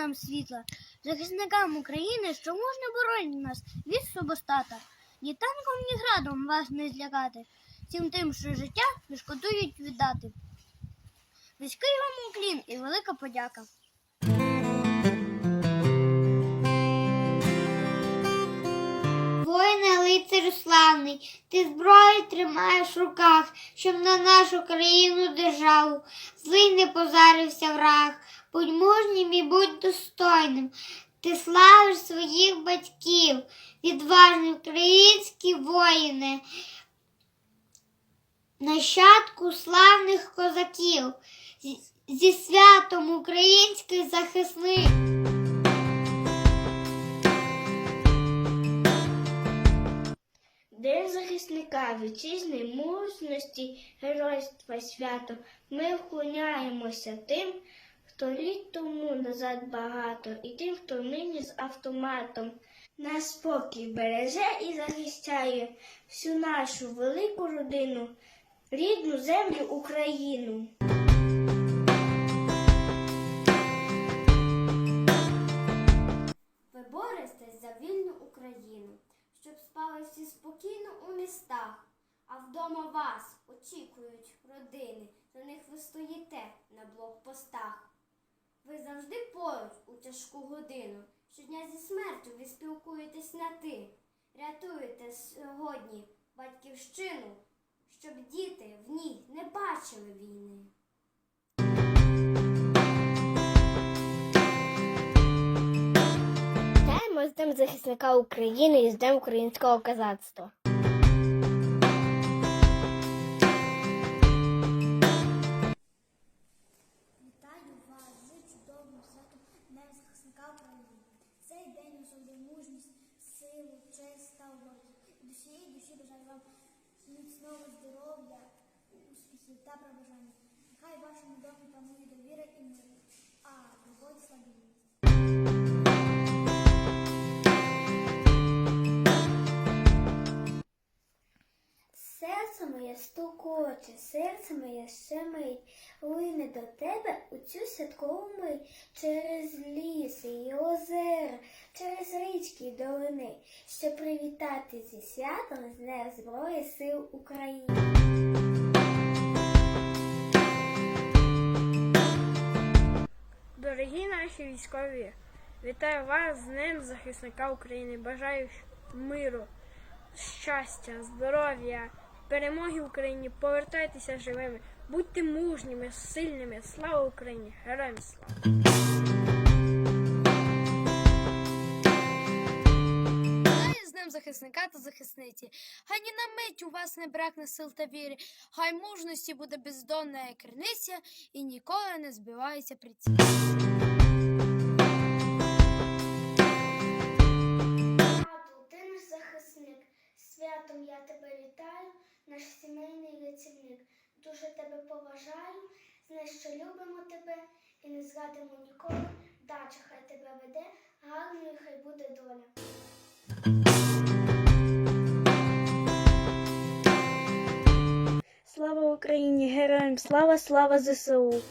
нам світла, захисникам України, що можна боронити нас від субостата. Ні танком, ні градом вас не злякати, всім тим, що життя не шкодують віддати. Низький вам уклін і велика подяка. Воїне лицарю славний, ти зброю тримаєш в руках, щоб на нашу країну державу злий не позарився враг. Будь мужнім і будь достойним. Ти славиш своїх батьків, відважні українські воїни, нащадку славних козаків, Зі- святом український захисник. День захисника вітчизни, мужності, геройства свято. Ми вклоняємося тим, хто літ тому назад багато, і тим, хто нині з автоматом. Нас спокій береже і захищає всю нашу велику родину, рідну землю Україну. Ви боретесь за вільну Україну, щоб спали всі спокійно у містах, а вдома вас очікують родини, за них ви стоїте на блокпостах. Ви завжди поруч у тяжку годину, щодня зі смертю ви спілкуєтесь на ти, рятуєте сьогодні батьківщину, щоб діти в ній не бачили війни. Вітаємо з Днем захисника України і з Днем українського козацтва. Силу, честь та гордість. Від усієї душі бажаю вам міцного здоров'я, успіхів та побажання. Нехай в вашому моє стукоче, серце моє щемить, лине до тебе у цю святкову мить через ліси і озера, через річки й долини, щоб привітати зі святом з Днем Зброї Сил України. Дорогі наші військові, вітаю вас з Днем захисника України. Бажаю миру, щастя, здоров'я, перемоги Україні. Повертайтеся живими, будьте мужніми, сильними. Слава Україні! Героям слава! Захисника та захисниці. Хай ні на мить у вас не бракне сил та віри, хай мужності буде бездонна як криниця і ніколи не збивається приціл. Святом я тебе вітаю, наш сімейний рятівник. Дуже тебе поважаю, знай, що любимо тебе і не зрадимо ніколи. Дача хай тебе веде, гарною хай буде доля. Слава Україні, героям слава, слава ЗСУ!